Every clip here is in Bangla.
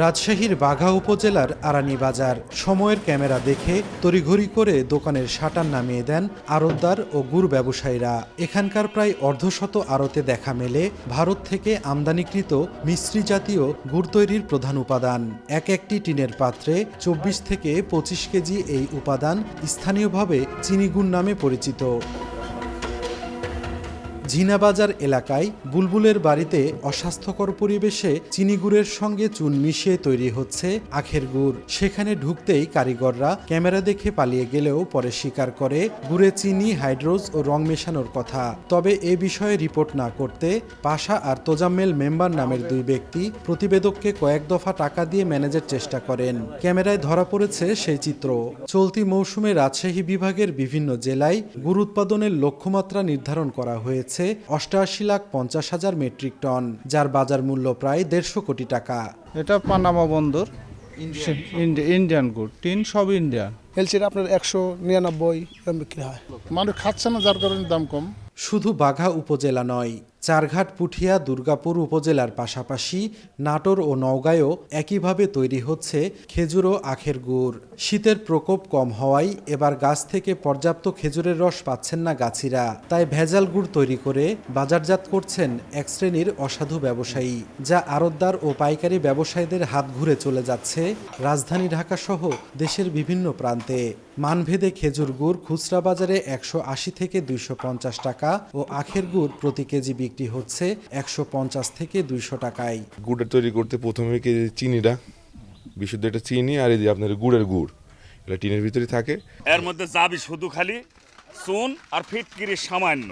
রাজশাহীর বাঘা উপজেলার আরানি বাজার। সময়ের ক্যামেরা দেখে তড়িঘড়ি করে দোকানের শাটার নামিয়ে দেন আড়তদার ও গুড় ব্যবসায়ীরা। এখানকার প্রায় অর্ধশত আড়তে দেখা মেলে ভারত থেকে আমদানিকৃত মিশ্রি জাতীয় গুড় তৈরির প্রধান উপাদান। এক একটি টিনের পাত্রে চব্বিশ থেকে পঁচিশ কেজি এই উপাদান স্থানীয়ভাবে চিনিগুড় নামে পরিচিত। ঝিনাবাজার এলাকায় বুলবুলের বাড়িতে অস্বাস্থ্যকর পরিবেশে চিনিগুড়ের সঙ্গে চুন মিশিয়ে তৈরি হচ্ছে আখের গুড়। সেখানে ঢুকতেই কারিগররা ক্যামেরা দেখে পালিয়ে গেলেও পরে স্বীকার করে গুড়ে চিনি, হাইড্রোজ ও রং মেশানোর কথা। তবে এ বিষয়ে রিপোর্ট না করতে পাশা আর তোজাম্মেল মেম্বার নামের দুই ব্যক্তি প্রতিবেদককে কয়েক দফা টাকা দিয়ে ম্যানেজের চেষ্টা করেন। ক্যামেরায় ধরা পড়েছে সেই চিত্র। চলতি মৌসুমে রাজশাহী বিভাগের বিভিন্ন জেলায় গুড় উৎপাদনের লক্ষ্যমাত্রা নির্ধারণ করা হয়েছে। অষ্টআশি লাখ পঞ্চাশ হাজার মেট্রিক টন যার বাজার মূল্য প্রায় দেড়শো কোটি টাকা। এটা পানামা বন্দর ইন্ডি- ইন্ডিয়ান গুড টিন সব ইন্ডিয়ান এলসির আপনার একশো নিরানব্বই বিক্রি হয়। মানুষ খাচ্ছে না যার কারণে দাম কম। শুধু বাঘা উপজেলা নয় চারঘাট পুঠিয়া দুর্গাপুর উপজেলার পাশাপাশি নাটোর ও নওগাঁয়ও একইভাবে তৈরি হচ্ছে খেজুর ও আখের গুড়। শীতের প্রকোপ কম হওয়ায় এবার গাছ থেকে পর্যাপ্ত খেজুরের রস পাচ্ছেন না গাছিরা। তাই ভেজাল গুড় তৈরি করে বাজারজাত করছেন এক শ্রেণির অসাধু ব্যবসায়ী, যা আড়তদার ও পাইকারি ব্যবসায়ীদের হাত ঘুরে চলে যাচ্ছে রাজধানী ঢাকা সহ দেশের বিভিন্ন প্রান্তে। মানভেদে খেজুর গুড় খুচরা বাজারে একশো আশি থেকে দুইশো পঞ্চাশ টাকা ও আখের গুড় প্রতি কেজি বিক্রি হচ্ছে একশো পঞ্চাশ থেকে দুইশো টাকায়। গুড়ের তৈরি করতে প্রথমে কি চিনিটা? বিশুদ্ধ এটা চিনি আর এই যে আপনার গুড়ের গুড়। এটা টিনের ভিতরে থাকে। এর মধ্যে যাবি শুধু খালি চুন আর ফিটকিরি সামান্য।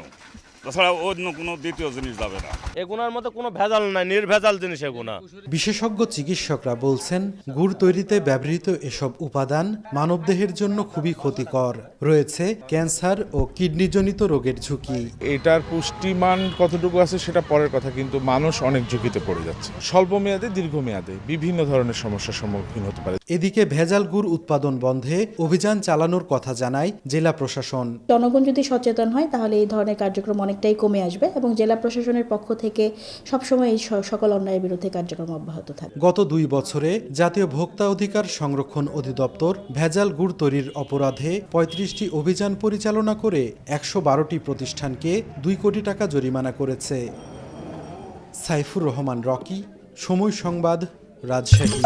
তাছাড়া অন্য কোনো দ্বিতীয় জিনিস যাবে না। এগুনার মধ্যে কোনো ভেজাল নাই নির্ভেজাল জিনিস এগুনা। বিশেষজ্ঞ চিকিৎসকরা বলছেন গুড় তৈরিতে ব্যবহৃত এসব উপাদান মানবদেহের জন্য খুবই ক্ষতিকর। রয়েছে ক্যান্সার ও কিডনিজনিত রোগের ঝুঁকি। এটার পুষ্টিমান কতটুকু আছে সেটা পরের কথা কিন্তু মানুষ অনেক ঝুঁকিতে পড়ে যাচ্ছে। স্বল্প মেয়াদে দীর্ঘমেয়াদে বিভিন্ন ধরনের সমস্যার সম্মুখীন হতে পারে। এদিকে ভেজাল গুড় উৎপাদন বন্ধে অভিযান চালানোর কথা জানায় জেলা প্রশাসন। জনগণ যদি সচেতন হয় তাহলে এই ধরনের কার্যক্রম অনেকটাই কমে আসবে এবং জেলা প্রশাসনের পক্ষ থেকে সবসময় এই সকল অন্যায়ের বিরুদ্ধে কার্যক্রম অব্যাহত থাকবে। গত দুই বছরে জাতীয় ভোক্তা অধিকার সংরক্ষণ অধিদপ্তর ভেজাল গুড় তৈরির অপরাধে পঁয়ত্রিশটি অভিযান পরিচালনা করে একশো বারোটি প্রতিষ্ঠানকে দুই কোটি টাকা জরিমানা করেছে। সাইফুর রহমান, রকি, সময় সংবাদ, রাজশাহী।